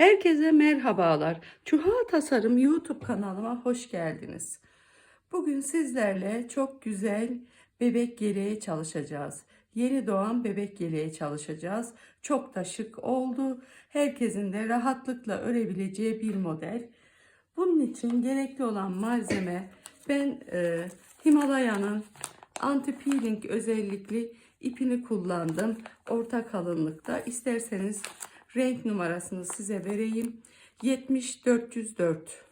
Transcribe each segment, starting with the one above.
Herkese merhabalar. Çuha Tasarım YouTube kanalıma hoş geldiniz. Bugün sizlerle çok güzel bebek yeleği çalışacağız. Yeni doğan bebek yeleği çalışacağız. Çok da şık oldu. Herkesin de rahatlıkla örebileceği bir model. Bunun için gerekli olan malzeme ben e, Himalaya'nın anti peeling özellikli ipini kullandım. Orta kalınlıkta. İsterseniz renk numarasını size vereyim. 70 404.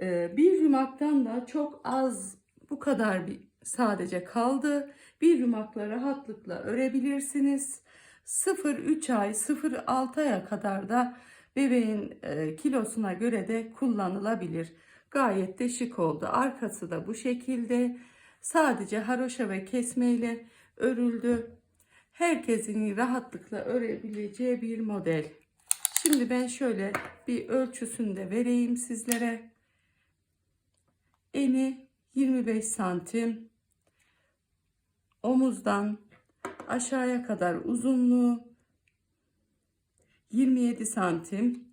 Ee, bir yumaktan da çok az bu kadar bir sadece kaldı. Bir yumakla rahatlıkla örebilirsiniz. 0-3 ay 0-6 aya kadar da bebeğin e, kilosuna göre de kullanılabilir. Gayet de şık oldu. Arkası da bu şekilde. Sadece haroşa ve kesmeyle örüldü. Herkesin rahatlıkla örebileceği bir model. Şimdi ben şöyle bir ölçüsünü de vereyim sizlere. Eni 25 santim. Omuzdan aşağıya kadar uzunluğu 27 santim.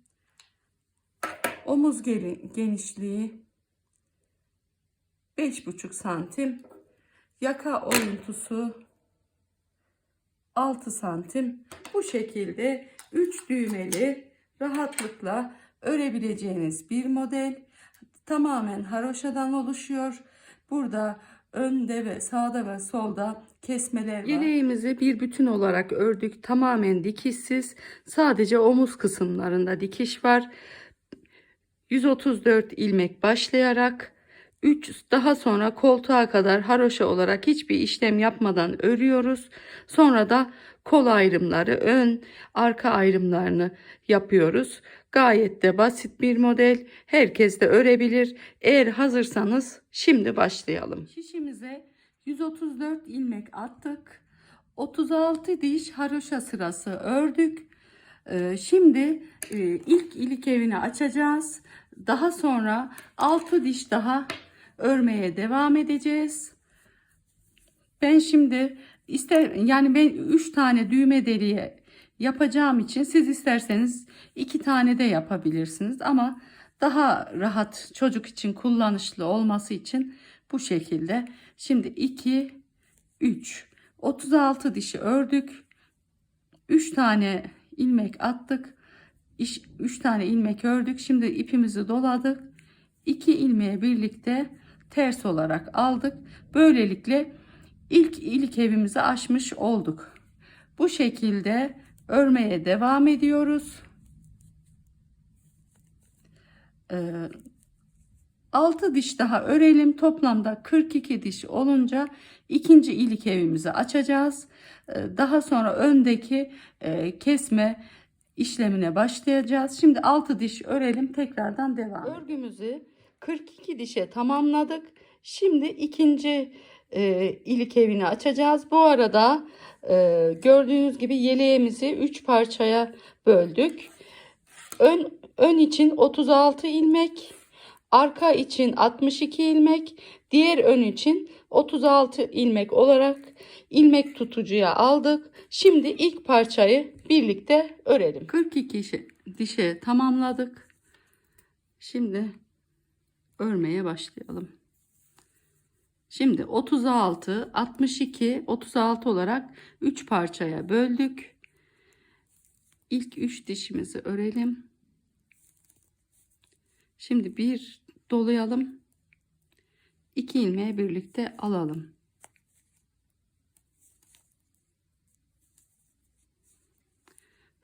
Omuz geni- genişliği 5,5 santim. Yaka oyuntusu 6 santim. Bu şekilde 3 düğmeli rahatlıkla örebileceğiniz bir model. Tamamen haroşadan oluşuyor. Burada önde ve sağda ve solda kesmeler var. Yeleğimizi bir bütün olarak ördük. Tamamen dikişsiz. Sadece omuz kısımlarında dikiş var. 134 ilmek başlayarak 3 daha sonra koltuğa kadar haroşa olarak hiçbir işlem yapmadan örüyoruz. Sonra da kol ayrımları, ön, arka ayrımlarını yapıyoruz. Gayet de basit bir model. Herkes de örebilir. Eğer hazırsanız şimdi başlayalım. Şişimize 134 ilmek attık. 36 diş haroşa sırası ördük. Ee, Şimdi e, ilk ilik evini açacağız. Daha sonra 6 diş daha örmeye devam edeceğiz. Ben şimdi ister yani ben 3 tane düğme deliğe yapacağım için siz isterseniz 2 tane de yapabilirsiniz ama daha rahat çocuk için kullanışlı olması için bu şekilde. Şimdi 2 3 36 dişi ördük. 3 tane ilmek attık. 3 tane ilmek ördük. Şimdi ipimizi doladık. 2 ilmeğe birlikte ters olarak aldık. Böylelikle ilk ilk evimizi açmış olduk. Bu şekilde örmeye devam ediyoruz. Ee, 6 diş daha örelim. Toplamda 42 diş olunca ikinci ilik evimizi açacağız. Ee, Daha sonra öndeki e, kesme işlemine başlayacağız. Şimdi 6 diş örelim. Tekrardan devam. Örgümüzü 42 dişe tamamladık. Şimdi ikinci e, ilik evini açacağız. Bu arada e, gördüğünüz gibi yeleğimizi 3 parçaya böldük. Ön, ön için 36 ilmek, arka için 62 ilmek, diğer ön için 36 ilmek olarak ilmek tutucuya aldık. Şimdi ilk parçayı birlikte örelim. 42 dişe, tamamladık. Şimdi örmeye başlayalım. Şimdi 36, 62, 36 olarak 3 parçaya böldük. İlk 3 dişimizi örelim. Şimdi bir dolayalım. 2 ilmeği birlikte alalım.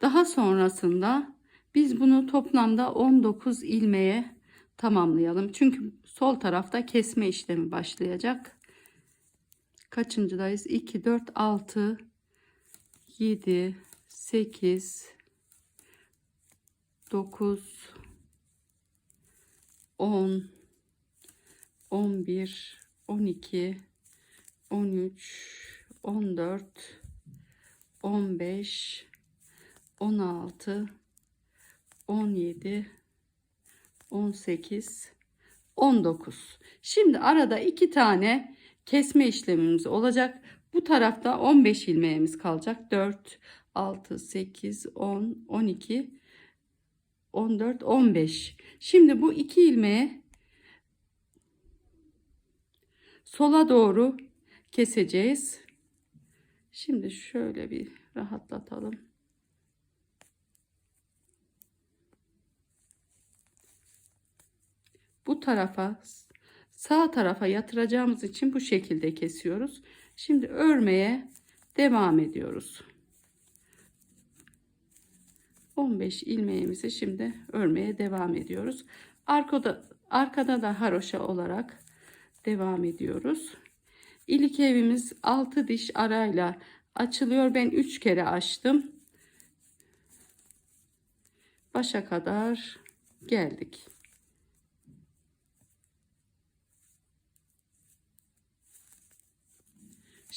Daha sonrasında biz bunu toplamda 19 ilmeğe tamamlayalım. Çünkü sol tarafta kesme işlemi başlayacak. Kaçıncıdayız? 2, 4, 6, 7, 8, 9, 10, 11, 12, 13, 14, 15, 16, 17, 18, 19. Şimdi arada iki tane kesme işlemimiz olacak. Bu tarafta 15 ilmeğimiz kalacak. 4, 6, 8, 10, 12, 14, 15. Şimdi bu iki ilmeğe sola doğru keseceğiz. Şimdi şöyle bir rahatlatalım. Bu tarafa sağ tarafa yatıracağımız için bu şekilde kesiyoruz. Şimdi örmeye devam ediyoruz. 15 ilmeğimizi şimdi örmeye devam ediyoruz. Arkada arkada da haroşa olarak devam ediyoruz. İlik evimiz 6 diş arayla açılıyor. Ben 3 kere açtım. Başa kadar geldik.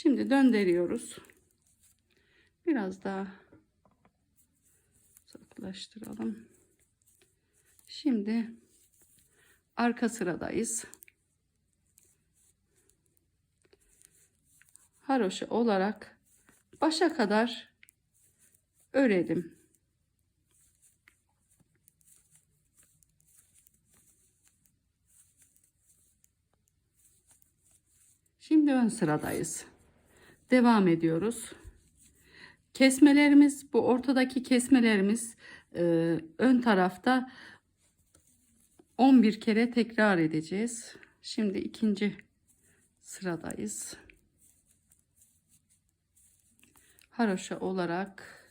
Şimdi döndürüyoruz. Biraz daha uzaklaştıralım. Şimdi arka sıradayız. Haroşa olarak başa kadar örelim. Şimdi ön sıradayız. Devam ediyoruz. Kesmelerimiz bu ortadaki kesmelerimiz e, ön tarafta 11 kere tekrar edeceğiz. Şimdi ikinci sıradayız. Haroşa olarak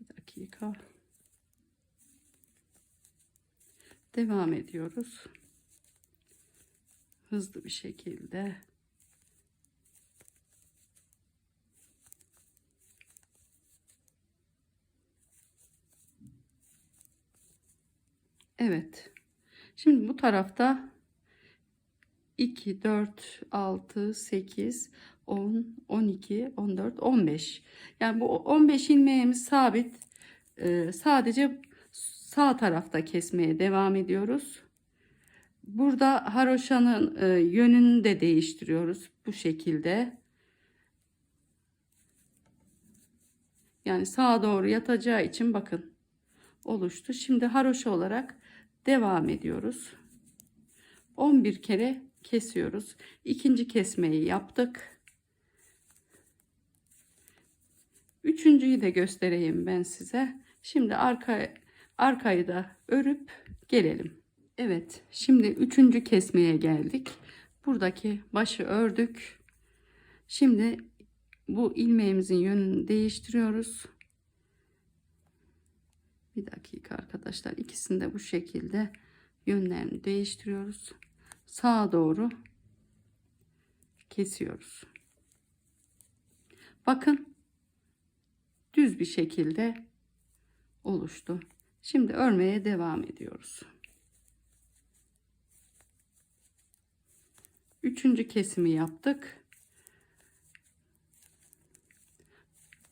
bir dakika devam ediyoruz. Hızlı bir şekilde Evet. Şimdi bu tarafta 2, 4, 6, 8, 10, 12, 14, 15. Yani bu 15 ilmeğimiz sabit. Ee, sadece sağ tarafta kesmeye devam ediyoruz. Burada haroşanın e, yönünü de değiştiriyoruz bu şekilde. Yani sağa doğru yatacağı için bakın oluştu. Şimdi haroşa olarak devam ediyoruz. 11 kere kesiyoruz. İkinci kesmeyi yaptık. Üçüncüyü de göstereyim ben size. Şimdi arka, arkayı da örüp gelelim. Evet şimdi üçüncü kesmeye geldik. Buradaki başı ördük. Şimdi bu ilmeğimizin yönünü değiştiriyoruz. Bir dakika arkadaşlar ikisini de bu şekilde yönlerini değiştiriyoruz. Sağa doğru kesiyoruz. Bakın düz bir şekilde oluştu. Şimdi örmeye devam ediyoruz. Üçüncü kesimi yaptık.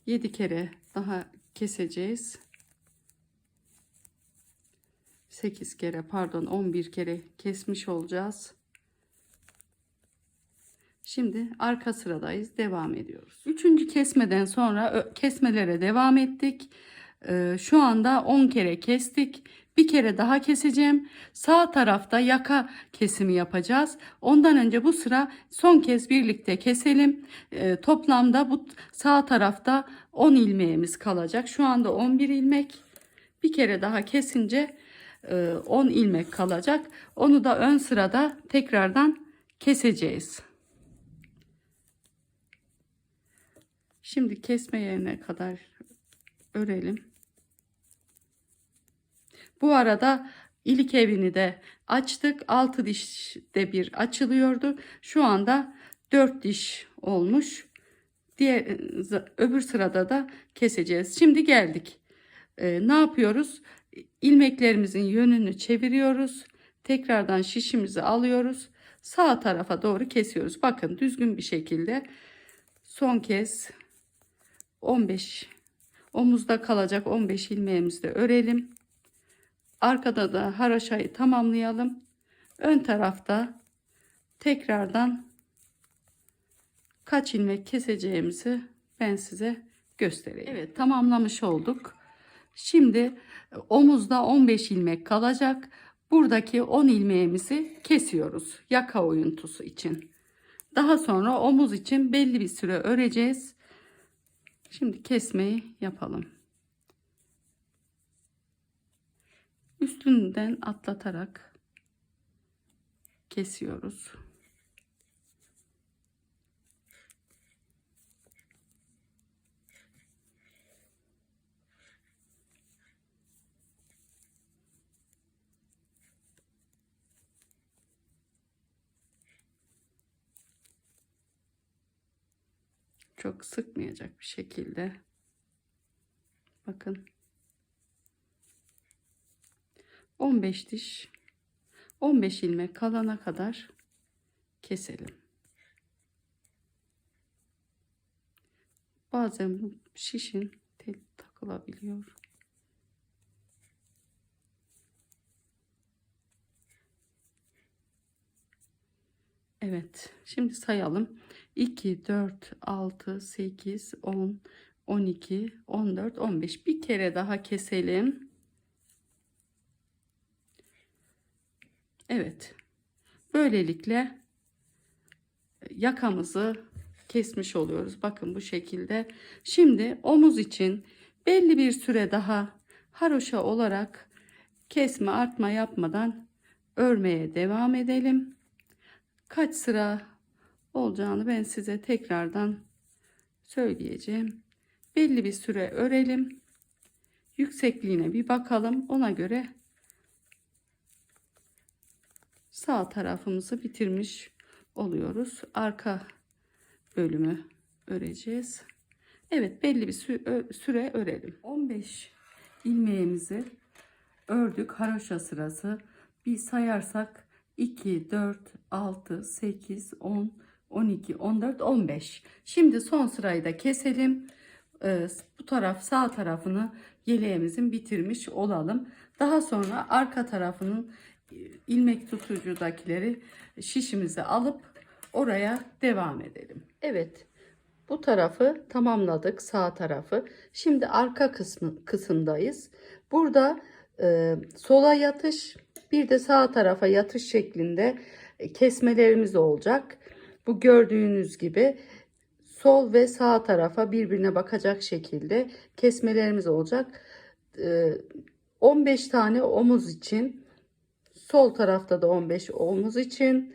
7 kere daha keseceğiz. 8 kere pardon 11 kere kesmiş olacağız. Şimdi arka sıradayız. Devam ediyoruz. Üçüncü kesmeden sonra kesmelere devam ettik. Ee, şu anda 10 kere kestik. Bir kere daha keseceğim. Sağ tarafta yaka kesimi yapacağız. Ondan önce bu sıra son kez birlikte keselim. Ee, toplamda bu sağ tarafta 10 ilmeğimiz kalacak. Şu anda 11 ilmek. Bir kere daha kesince 10 ilmek kalacak. Onu da ön sırada tekrardan keseceğiz. Şimdi kesme yerine kadar örelim. Bu arada ilik evini de açtık. 6 dişte bir açılıyordu. Şu anda 4 diş olmuş. Diğer öbür sırada da keseceğiz. Şimdi geldik. Ee, ne yapıyoruz? ilmeklerimizin yönünü çeviriyoruz. Tekrardan şişimizi alıyoruz. Sağ tarafa doğru kesiyoruz. Bakın düzgün bir şekilde son kez 15 omuzda kalacak 15 ilmeğimizi örelim. Arkada da haraşayı tamamlayalım. Ön tarafta tekrardan kaç ilmek keseceğimizi ben size göstereyim. Evet tamamlamış olduk. Şimdi omuzda 15 ilmek kalacak. Buradaki 10 ilmeğimizi kesiyoruz yaka oyuntusu için. Daha sonra omuz için belli bir süre öreceğiz. Şimdi kesmeyi yapalım. Üstünden atlatarak kesiyoruz. Çok sıkmayacak bir şekilde. Bakın. 15 diş 15 ilmek kalana kadar keselim. Bazen bu şişin tel takılabiliyor. Evet. Şimdi sayalım. 2, 4, 6, 8, 10, 12, 14, 15. Bir kere daha keselim. Evet. Böylelikle yakamızı kesmiş oluyoruz. Bakın bu şekilde. Şimdi omuz için belli bir süre daha haroşa olarak kesme artma yapmadan örmeye devam edelim. Kaç sıra olacağını ben size tekrardan söyleyeceğim. Belli bir süre örelim. Yüksekliğine bir bakalım. Ona göre sağ tarafımızı bitirmiş oluyoruz. Arka bölümü öreceğiz. Evet belli bir süre örelim. 15 ilmeğimizi ördük. Haroşa sırası. Bir sayarsak 2, 4, 6, 8, 10, 12, 14, 15. Şimdi son sırayı da keselim. Ee, bu taraf sağ tarafını yeleğimizin bitirmiş olalım. Daha sonra arka tarafının e, ilmek tutucudakileri şişimize alıp oraya devam edelim. Evet. Bu tarafı tamamladık sağ tarafı. Şimdi arka kısmı kısımdayız. Burada e, sola yatış bir de sağ tarafa yatış şeklinde e, kesmelerimiz olacak. Bu gördüğünüz gibi sol ve sağ tarafa birbirine bakacak şekilde kesmelerimiz olacak. 15 e, tane omuz için sol tarafta da 15 omuz için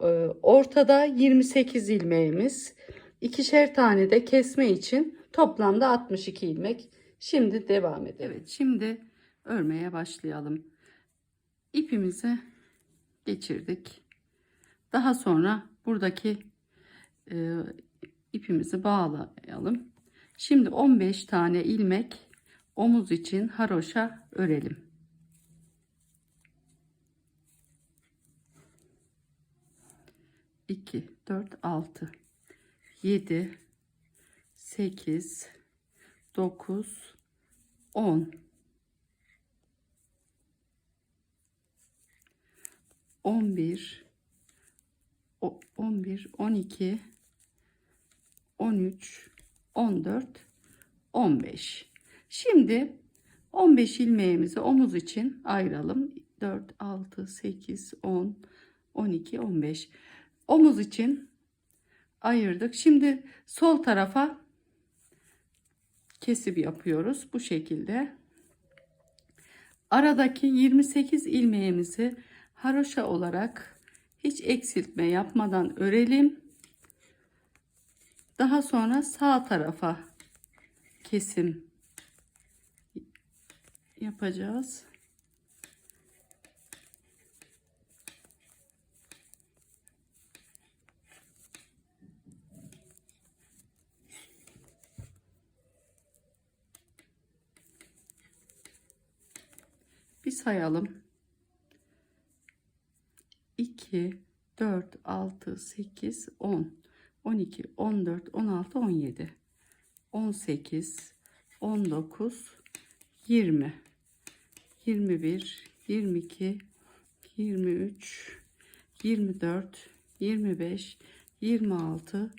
e, ortada 28 ilmeğimiz ikişer tane de kesme için toplamda 62 ilmek şimdi devam edelim. Evet şimdi örmeye başlayalım ipimizi geçirdik. Daha sonra buradaki e, ipimizi bağlayalım. Şimdi 15 tane ilmek omuz için haroşa örelim. İki, dört, altı, yedi, sekiz, dokuz, on. 11 11 12 13 14 15 şimdi 15 ilmeğimizi omuz için ayıralım. 4 6 8 10 12 15 omuz için ayırdık. Şimdi sol tarafa kesip yapıyoruz bu şekilde. Aradaki 28 ilmeğimizi haroşa olarak hiç eksiltme yapmadan örelim. Daha sonra sağ tarafa kesim yapacağız. Bir sayalım. 2, 4, 6, 8, 10, 12, 14, 16, 17, 18, 19, 20, 21, 22, 23, 24, 25, 26,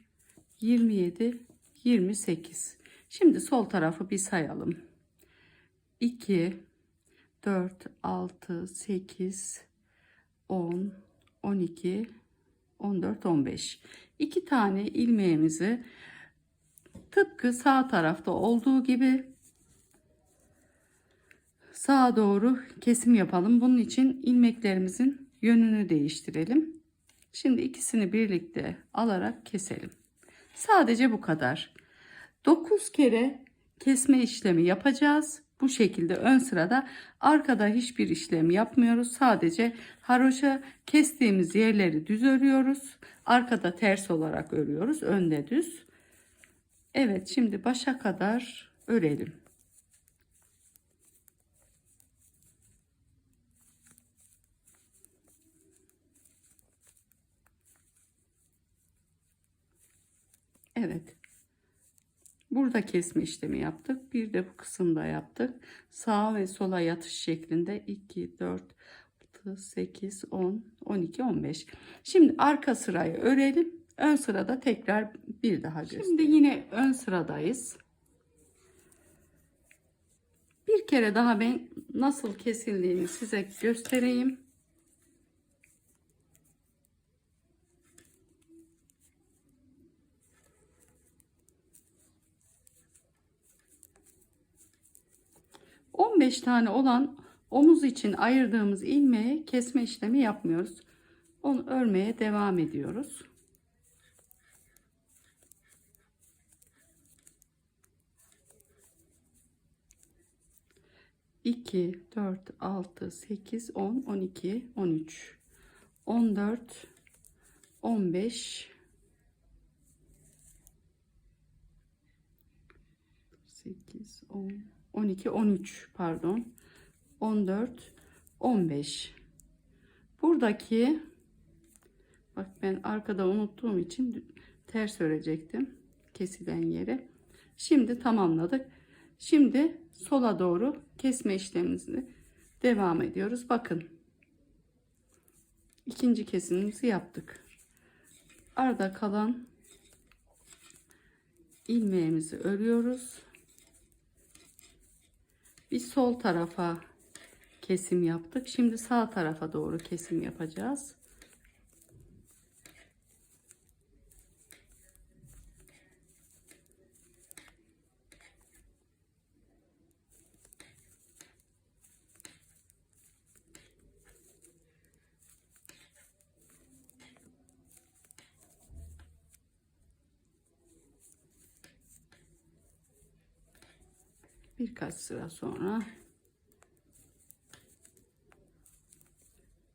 27, 28. Şimdi sol tarafı bir sayalım. 2, 4, 6, 8, 10, 12, 14, 15. İki tane ilmeğimizi tıpkı sağ tarafta olduğu gibi sağa doğru kesim yapalım. Bunun için ilmeklerimizin yönünü değiştirelim. Şimdi ikisini birlikte alarak keselim. Sadece bu kadar. 9 kere kesme işlemi yapacağız. Bu şekilde ön sırada arkada hiçbir işlem yapmıyoruz. Sadece haroşa kestiğimiz yerleri düz örüyoruz. Arkada ters olarak örüyoruz. Önde düz. Evet şimdi başa kadar örelim. Evet. Burada kesme işlemi yaptık. Bir de bu kısımda yaptık. Sağa ve sola yatış şeklinde 2, 4, 6, 8, 10, 12, 15. Şimdi arka sırayı örelim. Ön sırada tekrar bir daha göstereyim. Şimdi yine ön sıradayız. Bir kere daha ben nasıl kesildiğini size göstereyim. On beş tane olan omuz için ayırdığımız ilmeğe kesme işlemi yapmıyoruz. Onu örmeye devam ediyoruz. İki, dört, altı, sekiz, on, on iki, on üç, on dört, on beş, sekiz, on, on iki, on üç pardon, on dört, on beş. Buradaki Bak ben arkada unuttuğum için ters örecektim kesilen yere. Şimdi tamamladık. Şimdi sola doğru kesme işlemimizi devam ediyoruz. Bakın. ikinci kesimimizi yaptık. Arada kalan ilmeğimizi örüyoruz. Bir sol tarafa kesim yaptık. Şimdi sağ tarafa doğru kesim yapacağız. Birkaç sıra sonra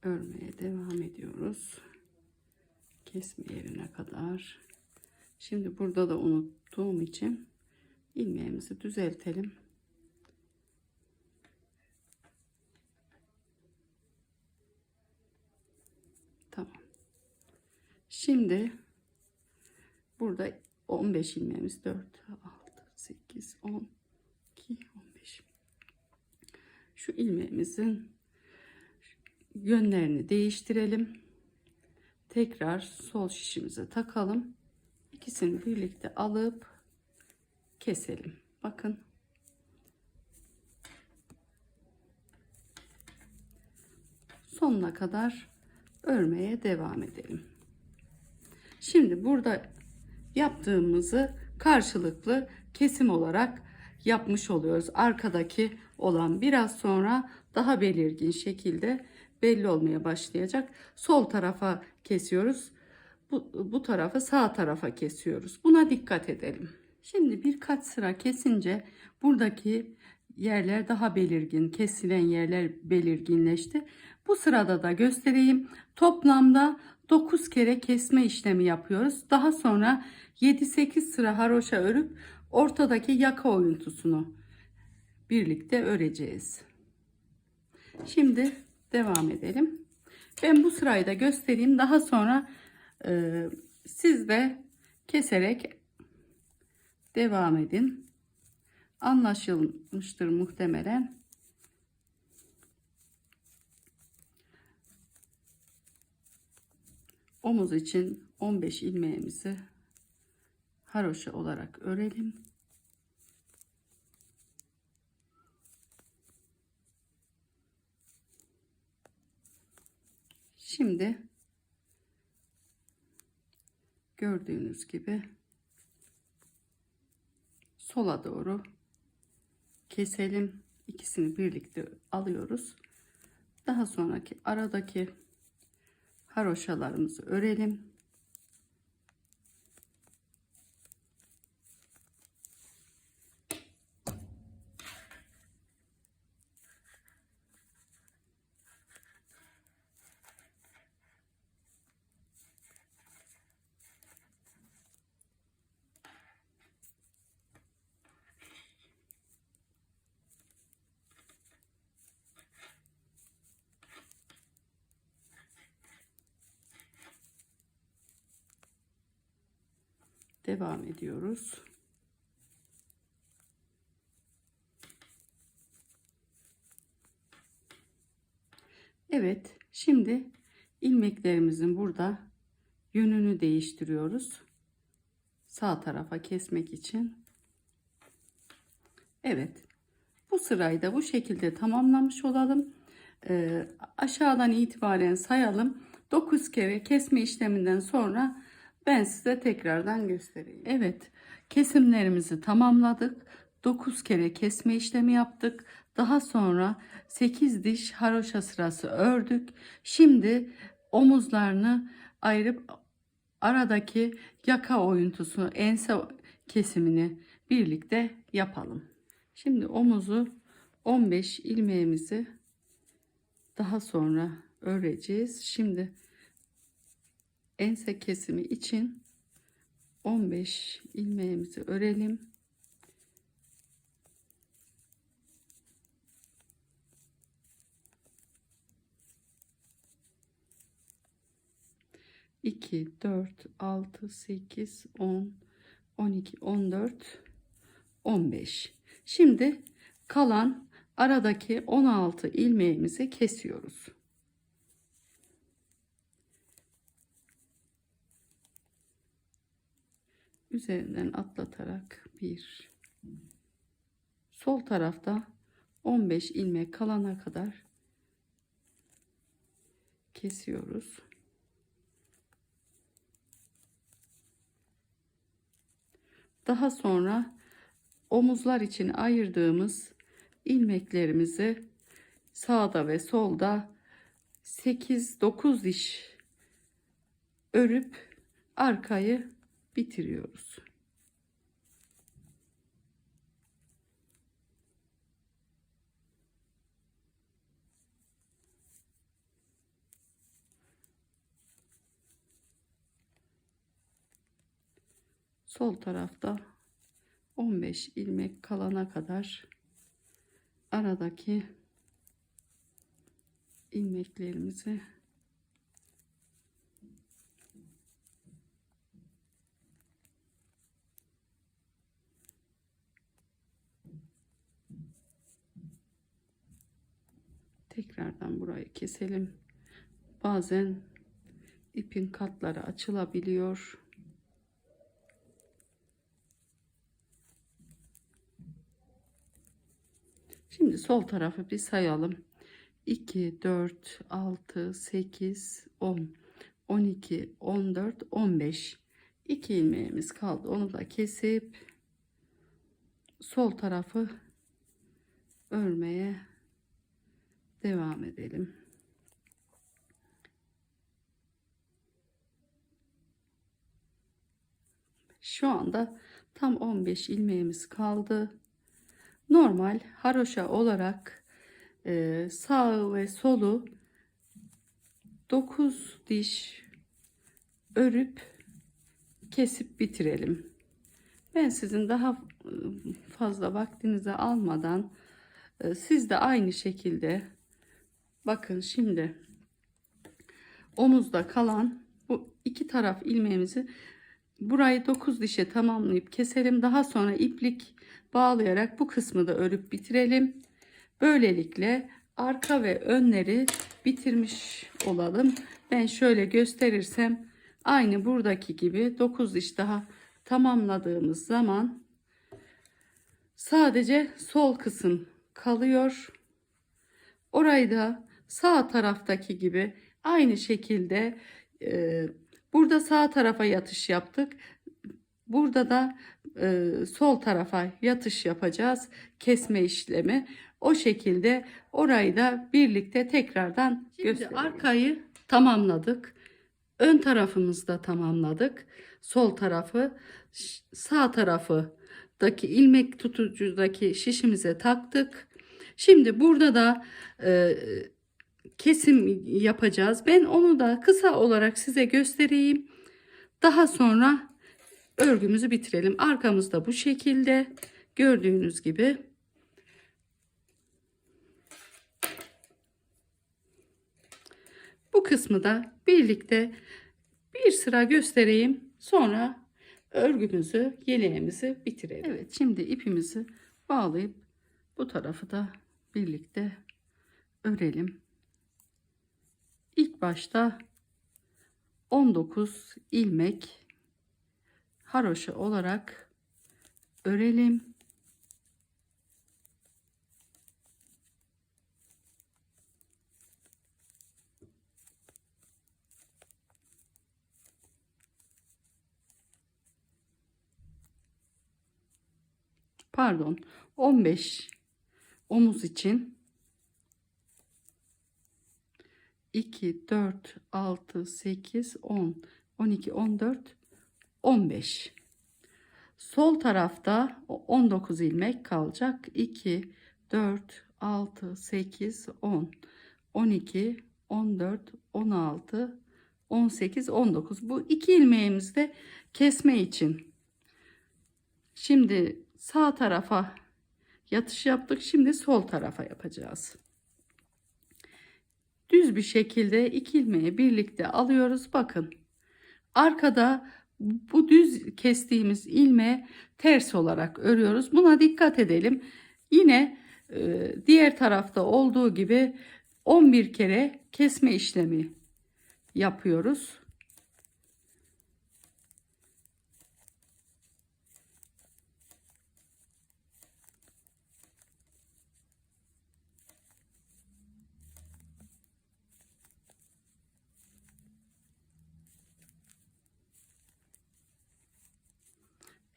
örmeye devam ediyoruz. Kesme yerine kadar. Şimdi burada da unuttuğum için ilmeğimizi düzeltelim. Tamam. Şimdi burada 15 ilmeğimiz 4 6 8 10 2 15 şu ilmeğimizin yönlerini değiştirelim. Tekrar sol şişimize takalım. İkisini birlikte alıp keselim. Bakın. Sonuna kadar örmeye devam edelim. Şimdi burada yaptığımızı karşılıklı kesim olarak yapmış oluyoruz. Arkadaki olan biraz sonra daha belirgin şekilde belli olmaya başlayacak. Sol tarafa kesiyoruz. Bu, bu tarafı sağ tarafa kesiyoruz. Buna dikkat edelim. Şimdi birkaç sıra kesince buradaki yerler daha belirgin, kesilen yerler belirginleşti. Bu sırada da göstereyim. Toplamda 9 kere kesme işlemi yapıyoruz. Daha sonra 7-8 sıra haroşa örüp ortadaki yaka oyuntusunu birlikte öreceğiz. Şimdi devam edelim. Ben bu sırayı da göstereyim. Daha sonra e, siz de keserek devam edin. Anlaşılmıştır muhtemelen. Omuz için 15 ilmeğimizi haroşa olarak örelim. Şimdi gördüğünüz gibi sola doğru keselim. İkisini birlikte alıyoruz. Daha sonraki aradaki haroşalarımızı örelim. Devam ediyoruz. Evet, şimdi ilmeklerimizin burada yönünü değiştiriyoruz. Sağ tarafa kesmek için. Evet, bu sırayı da bu şekilde tamamlamış olalım. Ee, aşağıdan itibaren sayalım. 9 kere kesme işleminden sonra ben size tekrardan göstereyim. Evet, kesimlerimizi tamamladık. 9 kere kesme işlemi yaptık. Daha sonra 8 diş haroşa sırası ördük. Şimdi omuzlarını ayırıp aradaki yaka oyuntusu, ense kesimini birlikte yapalım. Şimdi omuzu 15 ilmeğimizi daha sonra öreceğiz. Şimdi ense kesimi için 15 ilmeğimizi örelim. İki, dört, altı, sekiz, on, on iki, on dört, on beş. Şimdi kalan aradaki 16 ilmeğimizi kesiyoruz. Üzerinden atlatarak bir sol tarafta 15 ilmek kalana kadar kesiyoruz. Daha sonra omuzlar için ayırdığımız ilmeklerimizi sağda ve solda 8-9 diş örüp arkayı bitiriyoruz. Sol tarafta 15 ilmek kalana kadar aradaki ilmeklerimizi tekrardan burayı keselim. Bazen ipin katları açılabiliyor. Şimdi sol tarafı bir sayalım. 2, 4, 6, 8, 10, 12, 14, 15. 2 ilmeğimiz kaldı. Onu da kesip sol tarafı örmeye devam edelim. Şu anda tam 15 ilmeğimiz kaldı. Normal haroşa olarak e, sağ ve solu 9 diş örüp kesip bitirelim. Ben sizin daha fazla vaktinizi almadan e, siz de aynı şekilde bakın şimdi omuzda kalan bu iki taraf ilmeğimizi burayı 9 dişe tamamlayıp keselim. Daha sonra iplik bağlayarak bu kısmı da örüp bitirelim. Böylelikle arka ve önleri bitirmiş olalım. Ben şöyle gösterirsem aynı buradaki gibi 9 diş daha tamamladığımız zaman sadece sol kısım kalıyor. Orayı da sağ taraftaki gibi aynı şekilde e, burada sağ tarafa yatış yaptık. Burada da e, sol tarafa yatış yapacağız. Kesme işlemi. O şekilde orayı da birlikte tekrardan Şimdi arkayı tamamladık. Ön tarafımızda tamamladık. Sol tarafı sağ tarafı daki ilmek tutucudaki şişimize taktık. Şimdi burada da e, kesim yapacağız. Ben onu da kısa olarak size göstereyim. Daha sonra örgümüzü bitirelim. Arkamızda bu şekilde gördüğünüz gibi. Bu kısmı da birlikte bir sıra göstereyim. Sonra örgümüzü, yeleğimizi bitirelim. Evet, şimdi ipimizi bağlayıp bu tarafı da birlikte örelim. İlk başta 19 ilmek haroşa olarak örelim. Pardon, 15 omuz için 2 4 6 8 10 12 14 15 sol tarafta o 19 ilmek kalacak. 2 4 6 8 10 12 14 16 18 19 bu iki ilmeğimiz de kesme için. Şimdi sağ tarafa yatış yaptık. Şimdi sol tarafa yapacağız düz bir şekilde iki ilmeği birlikte alıyoruz. Bakın arkada bu düz kestiğimiz ilmeği ters olarak örüyoruz. Buna dikkat edelim. Yine e, diğer tarafta olduğu gibi 11 kere kesme işlemi yapıyoruz.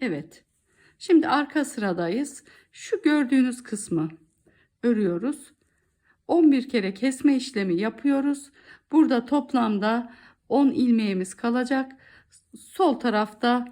Evet. Şimdi arka sıradayız. Şu gördüğünüz kısmı örüyoruz. 11 kere kesme işlemi yapıyoruz. Burada toplamda 10 ilmeğimiz kalacak. Sol tarafta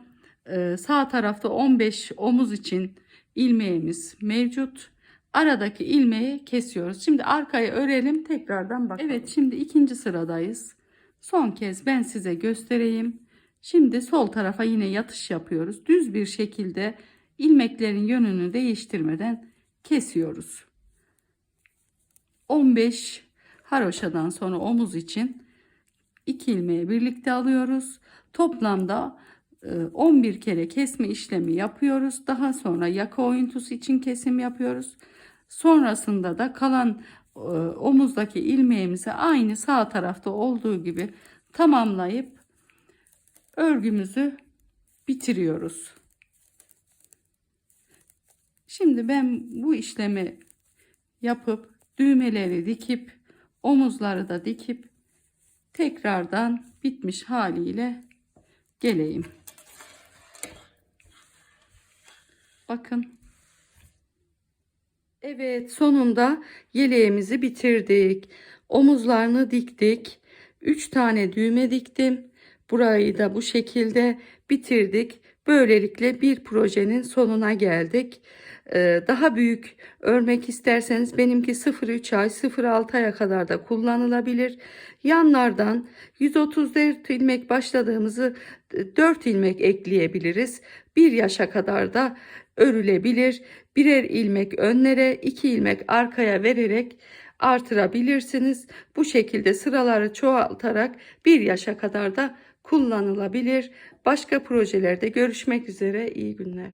e, sağ tarafta 15 omuz için ilmeğimiz mevcut. Aradaki ilmeği kesiyoruz. Şimdi arkayı örelim tekrardan bakalım. Evet şimdi ikinci sıradayız. Son kez ben size göstereyim. Şimdi sol tarafa yine yatış yapıyoruz. Düz bir şekilde ilmeklerin yönünü değiştirmeden kesiyoruz. 15 haroşadan sonra omuz için 2 ilmeği birlikte alıyoruz. Toplamda 11 kere kesme işlemi yapıyoruz. Daha sonra yaka oyuntusu için kesim yapıyoruz. Sonrasında da kalan e, omuzdaki ilmeğimizi aynı sağ tarafta olduğu gibi tamamlayıp örgümüzü bitiriyoruz. Şimdi ben bu işlemi yapıp düğmeleri dikip omuzları da dikip tekrardan bitmiş haliyle geleyim. Bakın. Evet sonunda yeleğimizi bitirdik. Omuzlarını diktik. 3 tane düğme diktim. Burayı da bu şekilde bitirdik. Böylelikle bir projenin sonuna geldik. Ee, daha büyük örmek isterseniz benimki 0-3 ay 0-6 aya kadar da kullanılabilir. Yanlardan 134 ilmek başladığımızı 4 ilmek ekleyebiliriz. 1 yaşa kadar da örülebilir. Birer ilmek önlere, 2 ilmek arkaya vererek artırabilirsiniz. Bu şekilde sıraları çoğaltarak 1 yaşa kadar da kullanılabilir. Başka projelerde görüşmek üzere. İyi günler.